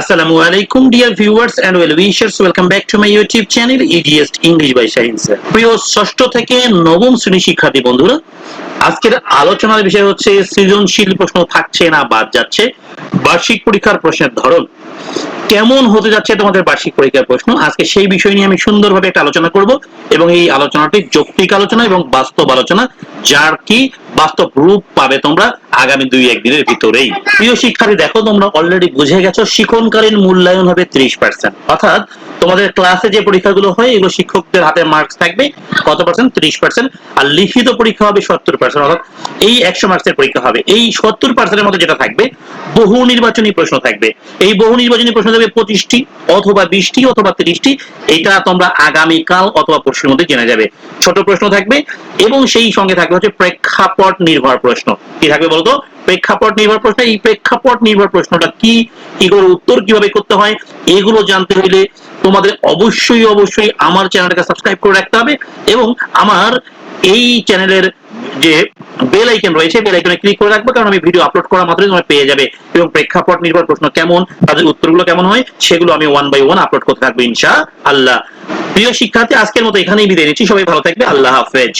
আসসালামু আলাইকুম dear viewers and well wishers welcome back to my YouTube channel ইডিএসট English by science প্রিয় ষষ্ঠ থেকে নবম শ্রেণি শিক্ষার্থী বন্ধুরা, আজকের আলোচনার বিষয় হচ্ছে সৃজনশীল প্রশ্ন থাকছে না, বাদ যাচ্ছে। বার্ষিক পরীক্ষার প্রশ্নের ধরন। কেমন হতে যাচ্ছে তোমাদের বার্ষিক পরীক্ষার প্রশ্ন? আজকে সেই বিষয় নিয়ে আমি সুন্দরভাবে একটা আলোচনা করব এবং এই আলোচনাটি যৌক্তিক আলোচনা এবং বাস্তব আলোচনা, যার কি বাস্তব রূপ পাবে তোমরা আগামী দুই একদিনের ভিতরেই। প্রিয় শিক্ষার্থী, দেখো তোমরা অলরেডি বুঝে গেছো শিক্ষণকালীন মূল্যায়ন হবে ত্রিশ পার্সেন্ট অর্থাৎ তোমাদের ক্লাসে যে পরীক্ষাগুলো হয়, এগুলো শিক্ষকদের হাতে মার্কস থাকবে কত পার্সেন্ট ত্রিশ পার্সেন্ট আর লিখিত পরীক্ষা হবে সত্তর পার্সেন্ট অর্থাৎ এই একশো মার্কসের পরীক্ষা হবে। এই সত্তর পার্সেন্টের মধ্যে যেটা থাকবে, বহু নির্বাচনী প্রশ্ন থাকবে। এই বহু নির্বাচনী প্রশ্ন থাকবে পঁচিশটি অথবা বিশটি অথবা তিরিশটি। এটা তোমরা আগামীকাল অথবা পরশুর মধ্যে জেনে যাবে। ছোট প্রশ্ন থাকবে এবং সেই সঙ্গে থাকবে হচ্ছে প্রেক্ষাপট নির্ভর প্রশ্ন। কি থাকবে বলতো? প্রেক্ষাপট নির্ভর প্রশ্ন। এই প্রেক্ষাপট নির্ভর প্রশ্নটা কি কি করে উত্তর কীভাবে করতে হয়, এগুলো জানতে হলে তোমাদের অবশ্যই অবশ্যই আমার চ্যানেলটাকে সাবস্ক্রাইব করে রাখতে হবে এবং আমার এই চ্যানেলের যে বেল আইকন রয়েছে বেল আইকনে ক্লিক করে রাখবে, কারণ আমি ভিডিও আপলোড করা মাত্রই তোমরা পেয়ে যাবে। এবং প্রেক্ষাপট নির্ভর প্রশ্ন কেমন, তাদের উত্তরগুলো কেমন হয়, সেগুলো আমি ওয়ান বাই ওয়ান আপলোড করতে থাকব ইনশা আল্লাহ প্রিয় শিক্ষার্থী, আজকের মতো এখানেই বিদায় নিচ্ছি। সবাই ভালো থাকবে। আল্লাহ হাফেজ।